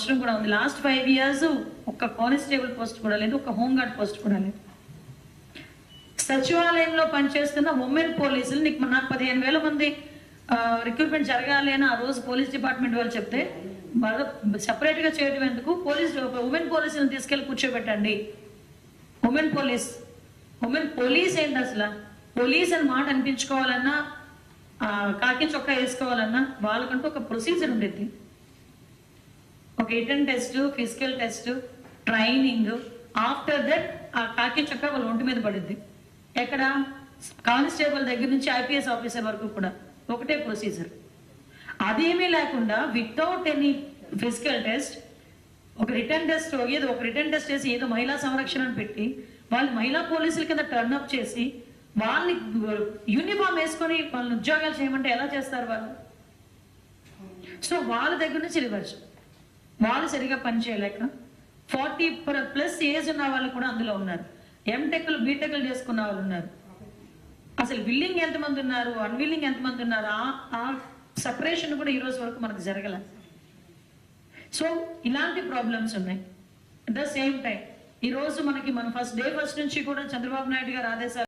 అవసరం కూడా ఉంది. లాస్ట్ ఫైవ్ ఇయర్స్ ఒక్క కానిస్టేబుల్ పోస్ట్ కూడా లేదు ఒక హోంగార్డ్ పోస్ట్ కూడా లేదు. సచివాలయంలో పనిచేస్తున్న ఉమెన్ పోలీసులు నీకు నాకు పదిహేను వేల మంది రిక్రూట్మెంట్ జరగాలి అని ఆ రోజు పోలీస్ డిపార్ట్మెంట్ వాళ్ళు చెప్తే సపరేట్గా చేయడం ఎందుకు? పోలీస్ ఉమెన్ పోలీసులను తీసుకెళ్ళి కూర్చోబెట్టండి. ఉమెన్ పోలీస్ ఉమెన్ పోలీస్ ఏంటి అసలు? పోలీస్ అని మాట అనిపించుకోవాలన్నా కాకి చొక్కా వేసుకోవాలన్నా వాళ్ళకంటూ ఒక ప్రొసీజర్ ఉండేది ఒక written test physical test training. After that ఆ కాకి చొక్కా వాళ్ళ ఒంటి మీద పడుద్ది. ఎక్కడ? కానిస్టేబుల్ దగ్గర నుంచి ఐపీఎస్ ఆఫీసర్ వరకు కూడా ఒకటే ప్రొసీజర్. అదేమీ లేకుండా వితౌట్ ఎనీ ఫిజికల్ టెస్ట్ ఒక రిటర్న్ టెస్ట్ ఏదో ఒక రిటర్న్ టెస్ట్ చేసి ఏదో మహిళా సంరక్షణ అని పెట్టి వాళ్ళు మహిళా పోలీసుల కింద టర్న్ అప్ చేసి వాళ్ళని యూనిఫామ్ వేసుకొని వాళ్ళని ఉద్యోగాలు చేయమంటే ఎలా చేస్తారు వాళ్ళు? సో వాళ్ళ దగ్గర నుంచి రివర్స్ వాళ్ళు సరిగా పని చేయలేక ఫార్టీ ప్లస్ ఏజ్ ఉన్న వాళ్ళు కూడా అందులో ఉన్నారు. ఎంటెక్లు బీటెక్లు చేసుకున్న వాళ్ళు ఉన్నారు. అసలు విల్లింగ్ ఎంతమంది ఉన్నారు? అన్విల్లింగ్ ఎంతమంది ఉన్నారు? ఆ- సపరేషన్ కూడా ఈ రోజు వరకు మనకు జరగల. సో ఇలాంటి ప్రాబ్లమ్స్ ఉన్నాయి. ద సేమ్ టైం ఈ రోజు మనకి మన ఫస్ట్ డే ఫస్ట్ నుంచి కూడా చంద్రబాబు నాయుడు గారు ఆదేశాలు